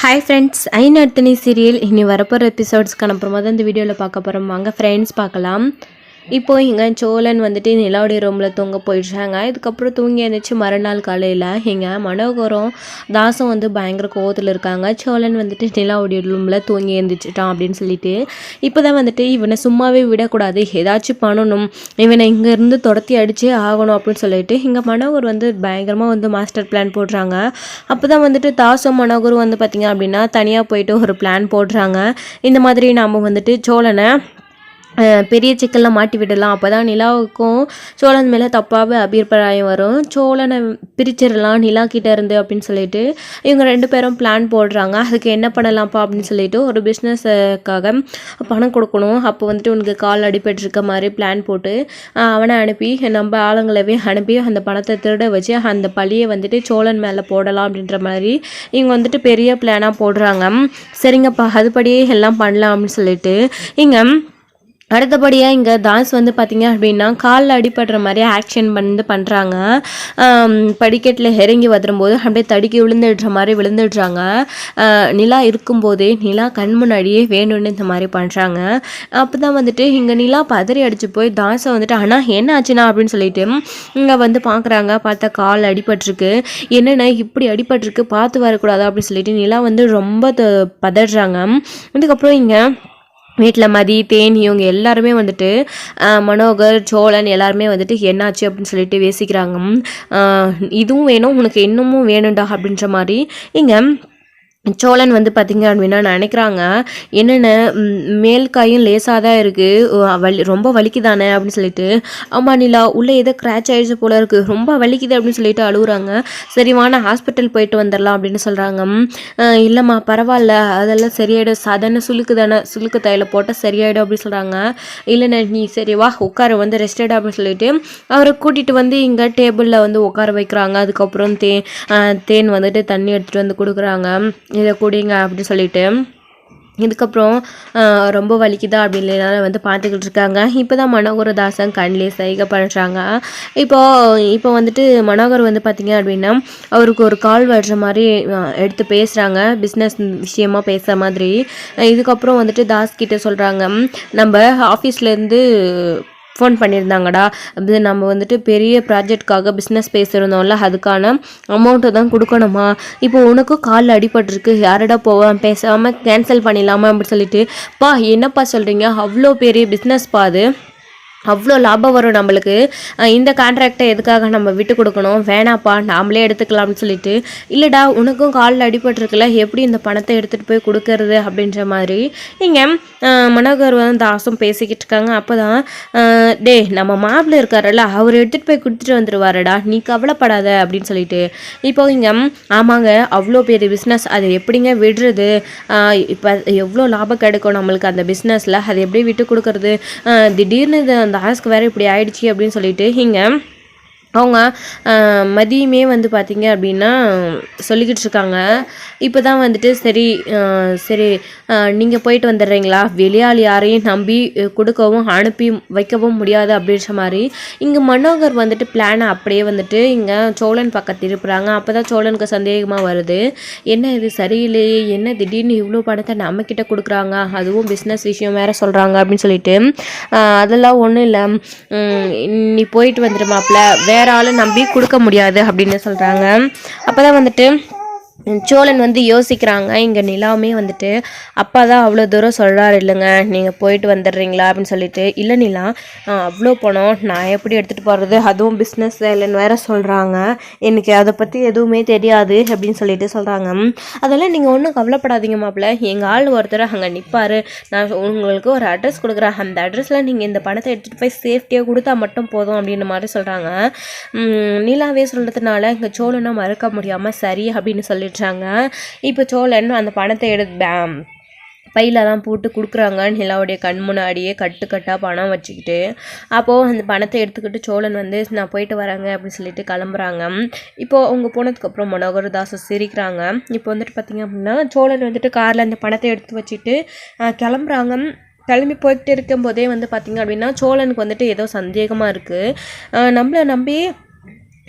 Hi friends I Narthani serial இனி வரப்போகிற எபிசோட்ஸ்க்கான அப்புறமா தான் இந்த வீடியோவில் பார்க்க போகிறோம் வாங்க ஃப்ரெண்ட்ஸ் பார்க்கலாம். இப்போ இங்கே சோழன் வந்துட்டு நிலாவுடைய ரூமில் தூங்க போயிடுறாங்க. இதுக்கப்புறம் தூங்கி எழுந்திரிச்சு மறுநாள் காலையில் இங்கே மனோகரம் தாசம் வந்து பயங்கர கோவத்தில் இருக்காங்க. சோழன் வந்துட்டு நிலாவுடைய ரூமில் தூங்கி எழுந்திரிச்சிட்டான் அப்படின்னு சொல்லிட்டு இப்போ தான் வந்துட்டு இவனை சும்மாவே விடக்கூடாது. ஏதாச்சும் பண்ணணும். இவனை இங்கேருந்து துரத்தி அடிச்சே ஆகணும் அப்படின்னு சொல்லிட்டு இங்கே மனோகர் வந்து பயங்கரமாக வந்து மாஸ்டர் பிளான் போடுறாங்க. அப்போ தான் வந்துட்டு தாசம் மனோகரும் வந்து பார்த்திங்க அப்படின்னா தனியாக போயிட்டு ஒரு பிளான் போடுறாங்க. இந்த மாதிரி நாம் வந்துட்டு சோழனை பெரிய சிக்கலில் மாட்டி விடலாம். அப்போ தான் நிலாவுக்கும் சோழன் மேலே தப்பாக அபிப்பிராயம் வரும். சோழனை பிரிச்சிடலாம் நிலா கிட்ட இருந்து அப்படின்னு சொல்லிட்டு இவங்க ரெண்டு பேரும் பிளான் போடுறாங்க. அதுக்கு என்ன பண்ணலாம்ப்பா அப்படின்னு சொல்லிட்டு ஒரு பிஸ்னஸுக்காக பணம் கொடுக்கணும். அப்போ வந்துட்டு உனக்கு கால் அடிபட்டிருக்க மாதிரி பிளான் போட்டு அவனை அனுப்பி நம்ம ஆளுங்களவே அனுப்பி அந்த பணத்தை திருட வச்சு அந்த பழியை வந்துட்டு சோழன் மேலே போடலாம் அப்படின்ற மாதிரி இவங்க வந்துட்டு பெரிய பிளானாக போடுறாங்க. சரிங்கப்பா அதுபடியே எல்லாம் பண்ணலாம் அப்படின்னு சொல்லிட்டு இங்கே அடுத்தபடியாக இங்கே தாஸ் வந்து பார்த்தீங்க அப்படின்னா காலில் அடிபடுற மாதிரி ஆக்ஷன் வந்து பண்ணுறாங்க படிக்கட்டில் இறங்கி வரும்போது அப்படியே தடுக்கி விழுந்துடுற மாதிரி விழுந்துடுறாங்க. நிலா இருக்கும்போதே நிலா கண் முன்னாடியே வேணும்னு இந்த மாதிரி பண்ணுறாங்க அப்போ தான் வந்துட்டு இங்கே நிலா பதறி அடித்து போய் தாஸை வந்துட்டு ஆனால் என்ன ஆச்சுண்ணா? அப்படின்னு சொல்லிட்டு இங்கே வந்து பார்க்குறாங்க பார்த்தா கால் அடிபட்டிருக்கு. என்னென்ன இப்படி அடிபட்டிருக்கு? பார்த்து வரக்கூடாது? அப்படின்னு சொல்லிட்டு நிலா வந்து ரொம்ப த- பதறாங்க. இதுக்கப்புறம் இங்கே வீட்டில் மதி தேன் இவங்க எல்லாருமே வந்துட்டு மனோகர் சோழன் எல்லாருமே வந்துட்டு என்னாச்சு அப்படின்னு சொல்லிட்டு பேசிக்கிறாங்க இதுவும் வேணும் உனக்கு இன்னமும் வேணும்டா அப்படின்ற மாதிரி. இங்கே சோழன் வந்து பார்த்திங்க அப்படின்னா நினைக்கிறாங்க என்னென்ன மேல் காயும் லேசாக தான் இருக்குது வலி ரொம்ப வலிக்குதானே அப்படின்னு சொல்லிட்டு அம்மா நிலா உள்ளே ஏதோ கிராச் ஆகிடுச்சு போல இருக்குது ரொம்ப வலிக்குது அப்படின்னு சொல்லிட்டு அழுகுறாங்க. சரிவான ஹாஸ்பிட்டல் போயிட்டு வந்துடலாம் அப்படின்னு சொல்கிறாங்க இல்லைம்மா பரவாயில்ல அதெல்லாம் சரியாயிடும் சாதாரண சுழுக்கு தானே சுழுக்கு தையில போட்டால் சரியாயிடும் அப்படின்னு சொல்கிறாங்க இல்லைண்ணே நீ சரி வா உட்கார வந்து ரெஸ்டட் அப்படின்னு சொல்லிட்டு அவரை கூட்டிகிட்டு வந்து இங்கே டேபிளில் வந்து உட்கார வைக்கிறாங்க. அதுக்கப்புறம் தே தேன் வந்துட்டு தண்ணி எடுத்துகிட்டு வந்து கொடுக்குறாங்க. இதை குடிங்க அப்படின்னு சொல்லிட்டு. இதுக்கப்புறம் ரொம்ப வலிக்குதா அப்படின்னு வந்து பார்த்துக்கிட்டு இருக்காங்க. இப்போ தான் மனோகரதாசன் கண்ணிலே சைகை பண்ணுறாங்க இப்போ இப்போ வந்துட்டு மனோகர் வந்து பார்த்திங்க அப்படின்னா அவருக்கு ஒரு கால் வர்ற மாதிரி எடுத்து பேசுகிறாங்க பிஸ்னஸ் விஷயமா பேசுகிற மாதிரி. இதுக்கப்புறம் வந்துட்டு தாஸ் கிட்டே சொல்கிறாங்க நம்ம ஆஃபீஸ்லேருந்து ஃபோன் பண்ணியிருந்தாங்கடா. அப்படி நம்ம வந்துட்டு பெரிய ப்ராஜெக்ட்காக பிஸ்னஸ் பேசியிருந்தோம்ல அதுக்கான அமௌண்ட்டை தான் கொடுக்கணுமா? இப்போ உனக்கும் காலில் அடிபட்டிருக்கு யாரடா போவேன் பேசாமல் கேன்சல் பண்ணிடலாமா? அப்படின்னு சொல்லிட்டு பா என்னப்பா சொல்கிறீங்க அவ்வளோ பெரிய பிஸ்னஸ் பா அது. அவ்வளோ லாபம் வரும் நம்மளுக்கு. இந்த கான்ட்ராக்டை எதுக்காக நம்ம விட்டு கொடுக்கணும்? வேணாப்பா நாமளே எடுத்துக்கலாம்னு சொல்லிட்டு. இல்லைடா உனக்கும் காலில் அடிபட்டிருக்குல்ல எப்படி இந்த பணத்தை எடுத்துகிட்டு போய் கொடுக்கறது அப்படின்ற மாதிரி. இங்கே மனோகர் வந்து தாசும் பேசிக்கிட்டு இருக்காங்க. அப்போ தான் டே நம்ம மாப்பிள்ள இருக்காரல்ல அவர் எடுத்துகிட்டு போய் கொடுத்துட்டு வந்துடுவாருடா நீ கவலைப்படாத அப்படின்னு சொல்லிட்டு. இப்போ இங்கே ஆமாங்க அவ்வளோ பெரிய பிஸ்னஸ் அது எப்படிங்க விடுறது? இப்போ எவ்வளோ லாபம் கிடைக்கும் நம்மளுக்கு அந்த பிஸ்னஸில் அதை எப்படி விட்டு கொடுக்கறது? திடீர்னு அந்த ஆஸ்க்கு வேறு இப்படி ஆயிடுச்சு அப்படின்னு சொல்லிட்டு இங்கே அவங்க மதியமே வந்து பார்த்திங்க அப்படின்னா சொல்லிக்கிட்டு இருக்காங்க. இப்போ தான் வந்துட்டு சரி சரி நீங்கள் போயிட்டு வந்துடுறீங்களா? வெளியாள் யாரையும் நம்பி கொடுக்கவும் அனுப்பி வைக்கவும் முடியாது அப்படின்ற மாதிரி. இங்கே மனோகர் வந்துட்டு பிளானை அப்படியே வந்துட்டு இங்கே சோழன் பக்கத்து இருப்புறாங்க அப்போ தான் சோழனுக்கு சந்தேகமாக வருது. என்ன இது சரியில்லையே? என்ன திடீர்னு இவ்வளோ பணத்தை நம்மக்கிட்ட கொடுக்குறாங்க? அதுவும் பிஸ்னஸ் விஷயம் வேறு சொல்கிறாங்க அப்படின்னு சொல்லிட்டு. அதெல்லாம் ஒன்றும் இல்லை. நீ போயிட்டு வந்துடுமாப்ல வேறு ஆளை நம்பி கொடுக்க முடியாது அப்படின்னு சொல்கிறாங்க அப்போ தான் வந்துட்டு சோழன் வந்து யோசிக்கிறாங்க இங்கே நிலாமே வந்துட்டு அப்பா தான் அவ்வளோ தூரம் சொல்கிறாரு இல்லைங்க நீங்கள் போயிட்டு வந்துடுறீங்களா? அப்படின்னு சொல்லிட்டு இல்லை நிலா அவ்வளோ பணம் நான் எப்படி எடுத்துகிட்டு போகிறது அதுவும் பிஸ்னஸ் இல்லைன்னு வேற சொல்கிறாங்க எனக்கு அதை பற்றி எதுவுமே தெரியாது அப்படின்னு சொல்லிட்டு சொல்கிறாங்க அதெல்லாம் நீங்கள் ஒன்றும் கவலைப்படாதீங்க மாப்பிள்ள. எங்கள் ஆள் ஒருத்தர் அங்கே நிற்பார் நான் உங்களுக்கு ஒரு அட்ரஸ் கொடுக்குறேன். அந்த அட்ரஸில் நீங்கள் இந்த பணத்தை எடுத்துகிட்டு போய் சேஃப்டியாக கொடுத்தா மட்டும் போதும் அப்படின்ற மாதிரி சொல்கிறாங்க நிலாவே சொல்கிறதுனால இங்கே சோழனை மறக்க முடியாமல் சரி அப்படின்னு சொல்லிடுறாங்க இப்போ சோழன் அந்த பணத்தை எடுத்து பே- பையில தான் போட்டு கொடுக்குறாங்க நிலாவுடைய கண் முன்னாடியே கட்டு கட்டாக பணம் வச்சுக்கிட்டு அப்போது அந்த பணத்தை எடுத்துக்கிட்டு சோழன் வந்து நான் போயிட்டு வரேங்க அப்படின்னு சொல்லிட்டு கிளம்புறாங்க. இப்போது அவங்க போனதுக்கப்புறம் மனோகரதாச சிரிக்கிறாங்க. இப்போ வந்துட்டு பார்த்தீங்க அப்படின்னா சோழன் வந்துட்டு காரில் அந்த பணத்தை எடுத்து வச்சுட்டு கிளம்புறாங்க. கிளம்பி போயிட்டு இருக்கும்போதே வந்து பார்த்திங்க அப்படின்னா சோழனுக்கு வந்துட்டு ஏதோ சந்தேகமாக இருக்குது நம்மளை நம்பி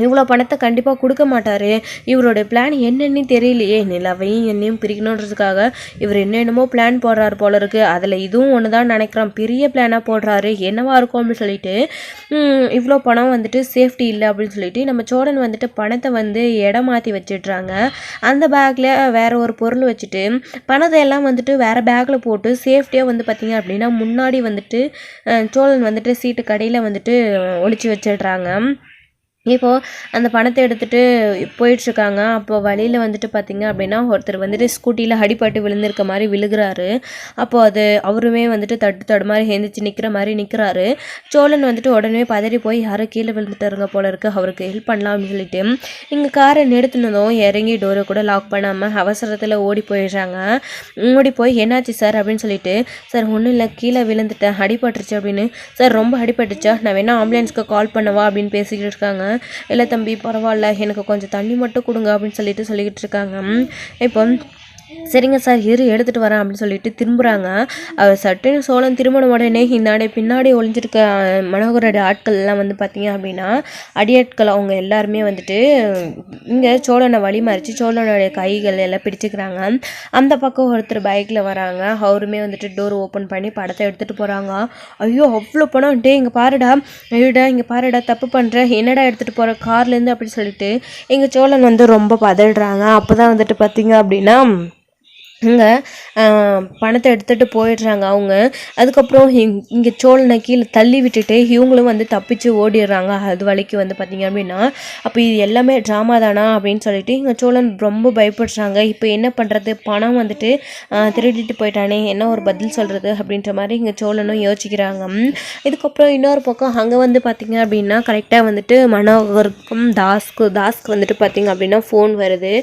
இவ்வளோ பணத்தை கண்டிப்பாக கொடுக்க மாட்டார். இவரோட பிளான் என்னன்னு தெரியலையே. நிலாவையும் என்னையும் பிரிக்கணுன்றதுக்காக இவர் என்னென்னமோ பிளான் போடுறாரு போல இருக்கு. அதில் இதுவும் ஒன்று தான் நினைக்கிறான் பெரிய பிளானாக போடுறாரு. என்னவா இருக்கும் அப்படின்னு சொல்லிட்டு இவ்வளோ பணம் வந்துட்டு சேஃப்டி இல்லை அப்படின்னு சொல்லிட்டு நம்ம சோழன் வந்துட்டு பணத்தை வந்து இடம் மாற்றி வச்சிடுறாங்க. அந்த பேக்கில் வேறு ஒரு பொருள் வச்சுட்டு பணத்தை எல்லாம் வந்துட்டு வேறு பேக்கில் போட்டு சேஃப்டியாக வந்து பார்த்திங்க அப்படின்னா முன்னாடி வந்துட்டு சோழன் வந்துட்டு சீட்டு கடையில் வந்துட்டு ஒழிச்சு வச்சிடுறாங்க. இப்போது அந்த பணத்தை எடுத்துகிட்டு போயிட்டுருக்காங்க. அப்போ வழியில் வந்துட்டு பார்த்தீங்க அப்படின்னா ஒருத்தர் வந்துட்டு ஸ்கூட்டியில் அடிப்பட்டு விழுந்திருக்க மாதிரி விழுகிறாரு. அப்போது அது அவருமே வந்துட்டு தட்டு தடு மாதிரி எழுந்திரிச்சு நிற்கிற மாதிரி நிற்கிறாரு சோழன் வந்துட்டு உடனே பதறி போய் யாரோ கீழே விழுந்துட்டாருங்க போல இருக்குது அவருக்கு ஹெல்ப் பண்ணலாம் அப்படின்னு சொல்லிட்டு இங்கே காரை நிறுத்தினதும் இறங்கி டோரை கூட லாக் பண்ணாமல் அவசரத்தில் ஓடி போயிடுறாங்க. ஓடி போய் என்னாச்சு சார் அப்படின்னு சொல்லிட்டு சார் ஒன்றும் இல்லை. கீழே விழுந்துட்டேன். அடிபட்டுருச்சு அப்படின்னு சார் ரொம்ப அடிபட்டுச்சா? நான் வேணா ஆம்புலன்ஸ்க்கு கால் பண்ணவா? அப்படின்னு பேசிக்கிட்டு இருக்காங்க. இல்லை தம்பி பரவாயில்ல. எனக்கு கொஞ்சம் தண்ணி மட்டும் கொடுங்க அப்படின்னு சொல்லிட்டு சொல்லிக்கிட்டு இருக்காங்க. இப்போ சரிங்க சார் இரு எடுத்துகிட்டு வரேன் அப்படின்னு சொல்லிட்டு திரும்புகிறாங்க அவர் சட்டுன்னு சோழன் திருமணம் உடனே இந்தாடி பின்னாடி ஒளிஞ்சிருக்க அஹ், மனோகரோட ஆட்கள் எல்லாம் வந்து பார்த்தீங்க அப்படின்னா அடியாட்கள் அவங்க எல்லாருமே வந்துட்டு இங்கே சோழனை வழி மறித்து சோழனுடைய கைகள் எல்லாம் பிடிச்சிக்கிறாங்க. அந்த பக்கம் ஒருத்தர் பைக்கில் வராங்க. அவருமே வந்துட்டு டோர் ஓப்பன் பண்ணி படத்தை எடுத்துகிட்டு போகிறாங்க ஐயோ அவ்வளோ பணம். டே இங்கே பாருடா. ஐயோடா இங்கே பாருடா தப்பு பண்ணுற என்னடா எடுத்துகிட்டு போகிற கார்லேருந்து அப்படின்னு சொல்லிட்டு எங்கள் சோழன் வந்து ரொம்ப பதடுறாங்க அப்போ தான் வந்துட்டு பார்த்தீங்க அப்படின்னா இங்கே பணத்தை எடுத்துகிட்டு போயிடுறாங்க அவங்க. அதுக்கப்புறம் இங்கே சோழனை கீழே தள்ளி விட்டுட்டு இவங்களும் வந்து தப்பிச்சு ஓடிடுறாங்க. அது வழிக்கு வந்து பார்த்திங்க அப்படின்னா அப்போ இது எல்லாமே ட்ராமா தானா அப்படின்னு சொல்லிட்டு இங்கே சோழன் ரொம்ப பயப்படுறாங்க. இப்போ என்ன பண்ணுறது பணம் வந்துட்டு திருடிட்டு போயிட்டானே என்ன ஒரு பதில் சொல்கிறது அப்படின்ற மாதிரி இங்கே சோழனும் யோசிக்கிறாங்க. இதுக்கப்புறம் இன்னொரு பக்கம் அங்கே வந்து பார்த்திங்க அப்படின்னா கரெக்டாக வந்துட்டு மனோகருக்கும் தாஸ்க்கு தாஸ்க்கு வந்துட்டு பார்த்திங்க அப்படின்னா ஃபோன் வருது.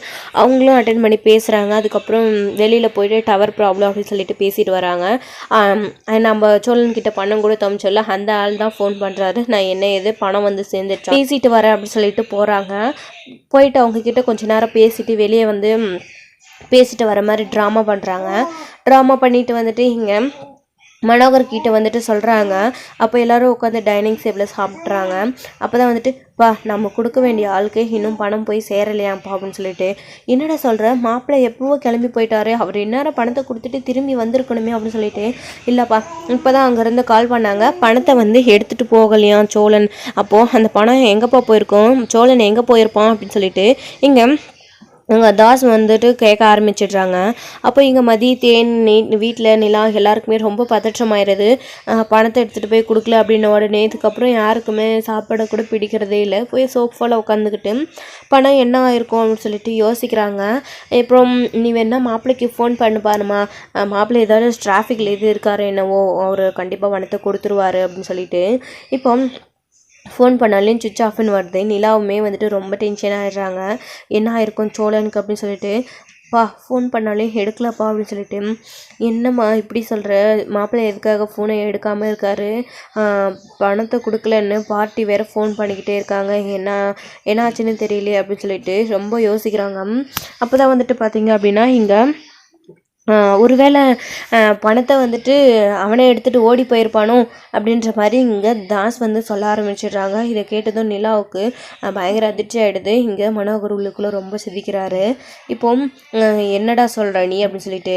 அவங்களும் அட்டன் பண்ணி பேசுகிறாங்க அதுக்கப்புறம் வெளியில் போயிட்டு டவர் ப்ராப்ளம் அப்படின்னு சொல்லிட்டு பேசிட்டு வராங்க. நம்ம சோழன் கிட்ட பணம் கூட சொல்ல அந்த ஆள் தான் ஃபோன் பண்ணுறாரு நான் என்ன ஏது பணம் வந்து சேர்ந்துட்டு பேசிட்டு வரேன் அப்படின்னு சொல்லிட்டு போகிறாங்க போயிட்டு அவங்க கிட்ட கொஞ்ச நேரம் பேசிட்டு வெளியே வந்து பேசிட்டு வர மாதிரி ட்ராமா பண்ணுறாங்க ட்ராமா பண்ணிட்டு வந்துட்டு இங்கே மனோகர் கிட்ட வந்துட்டு சொல்கிறாங்க அப்போ எல்லாரும் உட்காந்து டைனிங் டேபிளில் சாப்பிட்றாங்க அப்போ தான் வந்துட்டு பா நம்ம கொடுக்க வேண்டிய ஆளுக்கு இன்னும் பணம் போய் சேரலையாம்ப்பா அப்படின்னு சொல்லிட்டு. என்னடா சொல்கிற மாப்பிள்ளை எப்போவோ கிளம்பி போயிட்டாரு. அவர் இந்நேரம் பணத்தை கொடுத்துட்டு திரும்பி வந்திருக்கணுமே அப்படின்னு சொல்லிட்டு. இல்லைப்பா இப்போ தான் அங்கேருந்து கால் பண்ணாங்க. பணத்தை வந்து எடுத்துகிட்டு போகலையாம் சோழன்? அப்போது அந்த பணம் எங்கேப்பா போயிருக்கோம்? சோழன் எங்கே போயிருப்பான்? அப்படின்னு சொல்லிட்டு. இங்கே இங்கே தாஸ் வந்துட்டு கேட்க ஆரம்பிச்சிடுறாங்க. அப்போ இங்கே மதி தேன் நீ வீட்டில் நிலா எல்லாருக்குமே ரொம்ப பதற்றமாயிருது பணத்தை எடுத்துகிட்டு போய் கொடுக்கல அப்படின்ன உடனே இதுக்கப்புறம் யாருக்குமே சாப்பிட கூட பிடிக்கிறதே இல்லை. போய் சோஃபாவில் உட்காந்துக்கிட்டு பணம் என்ன ஆயிருக்கும்? அப்படின்னு சொல்லிட்டு யோசிக்கிறாங்க. அப்புறம் நீ வேணா மாப்பிள்ளைக்கு ஃபோன் பண்ணு பாருமா மாப்பிள்ளை ஏதாவது டிராஃபிக்கில் இது இருக்காரு என்னவோ அவர் கண்டிப்பாக பணத்தை கொடுத்துருவாரு அப்படின்னு சொல்லிட்டு. இப்போ ஃபோன் பண்ணாலையும் சுவிட்ச் ஆஃப்னு வருது. நிலாவுமே வந்துட்டு ரொம்ப டென்ஷன் ஆகிடுறாங்க என்ன ஆயிருக்கும் சோழனுக்கு அப்படின்னு சொல்லிட்டு பா ஃபோன் பண்ணாலே எடுக்கலப்பா அப்படின்னு சொல்லிட்டு. என்னம்மா இப்படி சொல்கிற மாப்பிள்ளை எதுக்காக ஃபோனை எடுக்காமல் இருக்காரு? பணத்தை கொடுக்கலன்னு பார்ட்டி வேறு ஃபோன் பண்ணிக்கிட்டே இருக்காங்க. என்ன என்ன ஆச்சுன்னு தெரியலையே அப்படின்னு சொல்லிட்டு ரொம்ப யோசிக்கிறாங்க. அப்போ தான் வந்துட்டு பார்த்தீங்க அப்படின்னா இங்கே ஒருவேளை பணத்தை வந்துட்டு அவனே எடுத்துகிட்டு ஓடி போயிருப்பானோ அப்படின்ற மாதிரி இங்கே தாஸ் வந்து சொல்ல ஆரம்பிச்சிடுறாங்க. இதை கேட்டதும் நிலாவுக்கு பயங்கர அதிர்ச்சி ஆகிடுது இங்கே மனோகர் உள்ளுக்குள்ளே ரொம்ப சிதிக்கிறாரு இப்போ என்னடா சொல்கிற நீ அப்படின்னு சொல்லிட்டு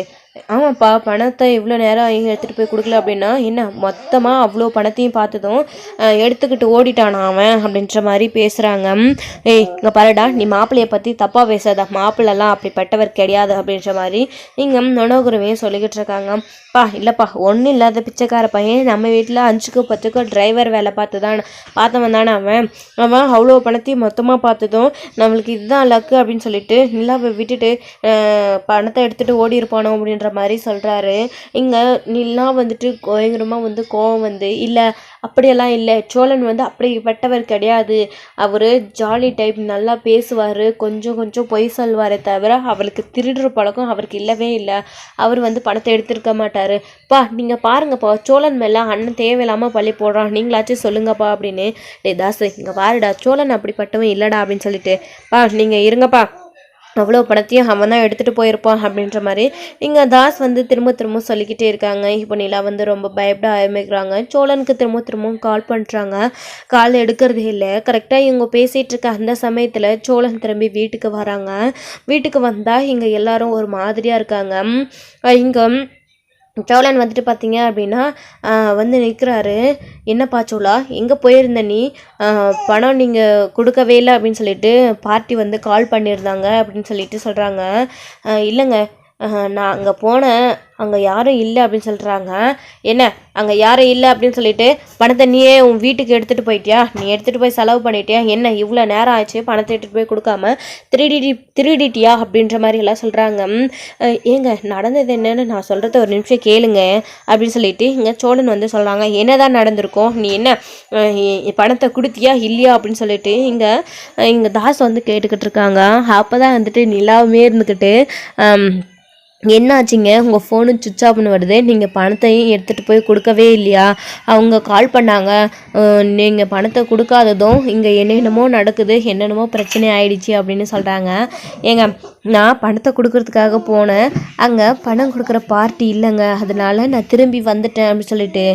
ஆமாப்பா பணத்தை இவ்வளோ நேரம் இங்கே எடுத்துகிட்டு போய் கொடுக்கல அப்படின்னா என்ன? மொத்தமாக அவ்வளோ பணத்தையும் பார்த்ததும் எடுத்துக்கிட்டு ஓடிட்டானா அவன் அப்படின்ற மாதிரி பேசுகிறாங்க ஏய் இங்கே பாருடா நீ மாப்பிள்ளையை பற்றி தப்பாக பேசாத. மாப்பிள்ளெல்லாம் அப்படிப்பட்டவர் கிடையாது அப்படின்ற மாதிரி இங்கே மனோகரவையும் சொல்லிக்கிட்டு இருக்காங்க. பா இல்லைப்பா ஒன்றும் இல்லாத பிச்சைக்கார பையன் நம்ம வீட்டில் அஞ்சுக்கு பத்துக்கு டிரைவர் வேலை பார்த்து தான் பார்த்தவன் தானே அவன். அவன் அவ்வளோ பணத்தையும் மொத்தமாக பார்த்ததும் நம்மளுக்கு இதுதான் லக்கு அப்படின்னு சொல்லிட்டு நிலாவை விட்டுட்டு பணத்தை எடுத்துகிட்டு ஓடி இருப்பானோ அப்படின்ற மாதிரி சொல்கிறாரு இங்கே நிலா வந்துட்டு பயங்கரமாக வந்து கோவம் வந்து இல்லை அப்படியெல்லாம் இல்லை. சோழன் வந்து அப்படிப்பட்டவர் கிடையாது. அவர் ஜாலி டைப் நல்லா பேசுவார். கொஞ்சம் கொஞ்சம் பொய் சொல்வாரே தவிர அவளுக்கு திருடுற பழக்கம் அவருக்கு இல்லவே இல்லை. அவர் வந்து பணத்தை எடுத்திருக்க மாட்டார். பா நீங்கள் பாருங்கப்பா. சோழன் மேலே அண்ணன் தேவையில்லாமல் பள்ளி போடுறான். நீங்களாச்சும் சொல்லுங்கப்பா அப்படின்னு. டே தாசு இங்கே பாருடா சோழன் அப்படிப்பட்டவன் இல்லைடா அப்படின்னு சொல்லிட்டு. பா நீங்கள் இருங்கப்பா. அவ்வளோ பணத்தையும் அவன் தான் எடுத்துகிட்டு போயிருப்பான் அப்படின்ற மாதிரி. இங்கே தாஸ் வந்து திரும்ப திரும்ப சொல்லிக்கிட்டே இருக்காங்க. இப்போ நிலா வந்து ரொம்ப பயப்பட ஆரம்பிக்கிறாங்க. சோழனுக்கு திரும்ப திரும்பவும் கால் பண்ணுறாங்க கால் எடுக்கிறதே இல்லை. கரெக்டாக இவங்க பேசிகிட்டு இருக்க அந்த சமயத்தில் சோழன் திரும்பி வீட்டுக்கு வராங்க. வீட்டுக்கு வந்தால் இங்கே எல்லாரும் ஒரு மாதிரியாக இருக்காங்க. இங்கே சோழன் வந்துட்டு பார்த்தீங்க அப்படின்னா வந்து நிற்கிறாரு என்னப்பா சோழா எங்கே போயிருந்த நீ? பணம் நீங்கள் கொடுக்கவே இல்லை அப்படின்னு சொல்லிட்டு பார்ட்டி வந்து கால் பண்ணியிருந்தாங்க அப்படின்னு சொல்லிட்டு சொல்கிறாங்க இல்லைங்க நான் அங்கே போனேன். அங்கே யாரும் இல்லை அப்படின்னு சொல்கிறாங்க என்ன அங்கே யாரும் இல்லை அப்படின்னு சொல்லிட்டு பணத்தை நீயே உன் வீட்டுக்கு எடுத்துகிட்டு போயிட்டியா? நீ எடுத்துகிட்டு போய் செலவு பண்ணிட்டியா? என்ன இவ்வளோ நேரம் ஆச்சு பணத்தை எடுத்துகிட்டு போய் கொடுக்காம திருடிடி திருடிட்டியா அப்படின்ற மாதிரி எல்லாம் சொல்கிறாங்க ஏங்க நடந்தது என்னன்னு நான் சொல்கிறத ஒரு நிமிஷம் கேளுங்க அப்படின்னு சொல்லிட்டு இங்கே சோழன் வந்து சொல்கிறாங்க என்னதான் நடந்திருக்கும்? நீ என்ன பணத்தை கொடுத்தியா இல்லையா அப்படின்னு சொல்லிட்டு இங்கே இங்கே தாஸ் வந்து கேட்டுக்கிட்டு இருக்காங்க. அப்போ தான் வந்துட்டு நிலாவுமே இருந்துக்கிட்டு என்னாச்சுங்க? உங்கள் ஃபோனு சுவிட்ச் ஆஃப்னு வருது. நீங்கள் பணத்தையும் எடுத்துகிட்டு போய் கொடுக்கவே இல்லையா? அவங்க கால் பண்ணாங்க. நீங்கள் பணத்தை கொடுக்காததும் இங்கே என்னென்னமோ நடக்குது. என்னென்னமோ பிரச்சனை ஆயிடுச்சு அப்படின்னு சொல்கிறாங்க ஏங்க நான் பணத்தை கொடுக்கறதுக்காக போனேன். அங்கே பணம் கொடுக்குற பார்ட்டி இல்லைங்க. அதனால நான் திரும்பி வந்துட்டேன் அப்படின்னு சொல்லிட்டு.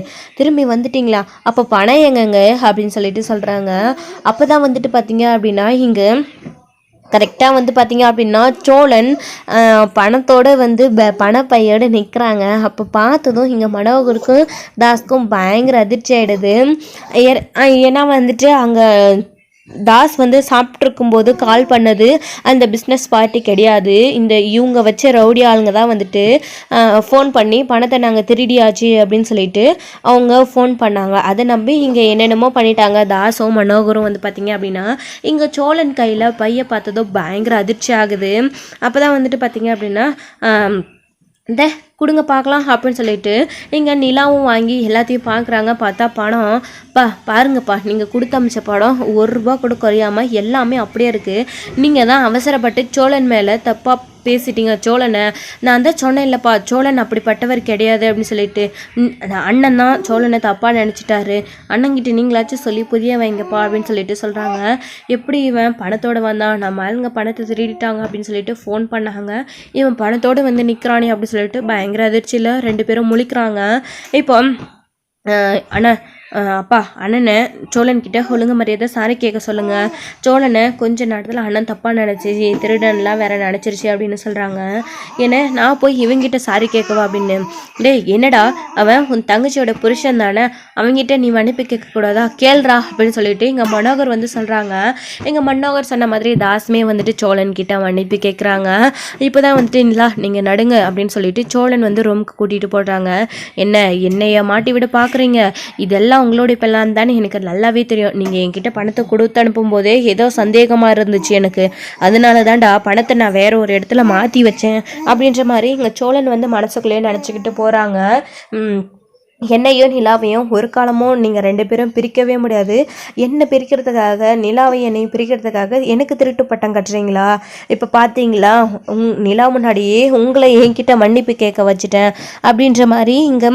திரும்பி வந்துட்டிங்களா? அப்போ பணம் எங்கங்க? அப்படின்னு சொல்லிட்டு சொல்கிறாங்க அப்போ தான் வந்துட்டு பார்த்தீங்க அப்படின்னா இங்கே கரெக்டாக வந்து பார்த்தீங்க அப்படின்னா சோழன் பணத்தோடு பணத்தோட வந்து ப பணப்பையோடு நிற்கிறாங்க அப்போ பார்த்ததும் இங்கே மனோகருக்கும் தாஸ்க்கும் பயங்கர அதிர்ச்சி ஆகிடுது ஏன்னா வந்துட்டு அங்கே தாஸ் வந்து சாப்பிட்ருக்கும்போது கால் பண்ணது அந்த பிஸ்னஸ் பார்ட்டி கிடையாது. இந்த இவங்க வச்ச ரவுடி ஆளுங்க தான் வந்துட்டு ஃபோன் பண்ணி பணத்தை நாங்கள் திருடியாச்சு அப்படின்னு சொல்லிட்டு அவங்க ஃபோன் பண்ணாங்க. அதை நம்பி இங்கே என்னென்னமோ பண்ணிட்டாங்க. தாஸும் மனோகரும் வந்து பார்த்திங்க அப்படின்னா இங்கே சோழன் கையில் பைய பார்த்ததும் பயங்கர அதிர்ச்சி ஆகுது அப்போ தான் வந்துட்டு பார்த்தீங்க அப்படின்னா இந்த கொடுங்க பார்க்கலாம் அப்படின்னு சொல்லிட்டு இங்கே நிலாவும் வாங்கி எல்லாத்தையும் பார்க்குறாங்க. பார்த்தா பணம் பா பாருங்கப்பா நீங்கள் கொடுத்து அமிச்ச படம் ஒரு ரூபா கூட குறையாமல் எல்லாமே அப்படியே இருக்குது நீங்கள் தான் அவசரப்பட்டு சோழன் மேலே தப்பாக பேசிட்டீங்க சோழனை. நான் தான் சொன்னேன் இல்லைப்பா சோழன் அப்படிப்பட்டவர் கிடையாது அப்படின்னு சொல்லிட்டு. அண்ணன் தான் சோழனை தப்பாக நினச்சிட்டாரு. அண்ணங்கிட்ட நீங்களாச்சும் சொல்லி புதிய வைங்கப்பா அப்படின்னு சொல்லிட்டு சொல்கிறாங்க எப்படி இவன் பணத்தோட வந்தான்? நம்ம ஆளுங்க பணத்தை திருடிட்டாங்க அப்படின்னு சொல்லிட்டு ஃபோன் பண்ணாங்க. இவன் பணத்தோடு வந்து நிற்கிறானே அப்படின்னு சொல்லிட்டு பயங்கர அதிர்ச்சியில் ரெண்டு பேரும் முழிக்கிறாங்க. இப்போ அண்ணா அப்பா அண்ணனை சோழன்கிட்ட ஒழுங்கு மரியாதை சாரி கேட்க சொல்லுங்க. சோழனை கொஞ்ச நேரத்தில் அண்ணன் தப்பாக நினச்சி திருடன்லாம் வேற நினச்சிருச்சு அப்படின்னு சொல்கிறாங்க ஏன்னா நான் போய் இவங்கிட்ட சாரி கேட்கவா அப்படின்னு. டேய் என்னடா அவன் உன் தங்கச்சியோட புருஷன் தானே அவங்ககிட்ட நீ மன்னிப்பு கேட்கக்கூடாதா? கேள்றா அப்படின்னு சொல்லிட்டு எங்கள் மனோகர் வந்து சொல்கிறாங்க எங்கள் மனோகர் சொன்ன மாதிரி தாஸ்மே வந்துட்டு சோழன் கிட்ட மன்னிப்பு கேட்குறாங்க. இப்போ தான் வந்துட்டு இல்லா நீங்கள் நடுங்க அப்படின்னு சொல்லிட்டு சோழன் வந்து ரூமுக்கு கூட்டிகிட்டு போடுறாங்க. என்ன என்னைய மாட்டி விட பார்க்குறீங்க இதெல்லாம் உங்களுடைய பிள்ளான் தானே? எனக்கு நல்லாவே தெரியும். நீங்கள் என்கிட்ட பணத்தை கொடுத்து அனுப்பும்போதே ஏதோ சந்தேகமாக இருந்துச்சு எனக்கு. அதனால தான்டா பணத்தை நான் வேற ஒரு இடத்துல மாற்றி வச்சேன் அப்படின்ற மாதிரி இங்கே சோழன் வந்து மனசுக்குள்ளேயே நினச்சிக்கிட்டு போகிறாங்க என்னையும் நிலாவையும் ஒரு காலமும் நீங்கள் ரெண்டு பேரும் பிரிக்கவே முடியாது. என்னை பிரிக்கிறதுக்காக? நிலாவையும் என்னையும் பிரிக்கிறதுக்காக எனக்கு திருட்டு பட்டம் கட்டுறீங்களா? இப்போ பார்த்தீங்களா உங் நிலா முன்னாடியே உங்களை என்கிட்ட மன்னிப்பு கேட்க வச்சுட்டேன். அப்படின்ற மாதிரி இங்கே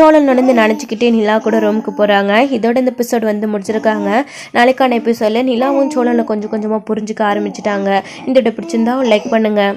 சோழன் நடந்து நினச்சிக்கிட்டே நிலா கூட ரூமுக்கு போகிறாங்க இதோட இந்த எபிசோட் வந்து முடிச்சிருக்காங்க. நாளைக்கான எபிசோடில் நிலாவும் சோழனை கொஞ்சம் கொஞ்சமாக புரிஞ்சுக்க ஆரம்பிச்சிட்டாங்க. இந்த பிடிச்சிருந்தா லைக் பண்ணுங்கள்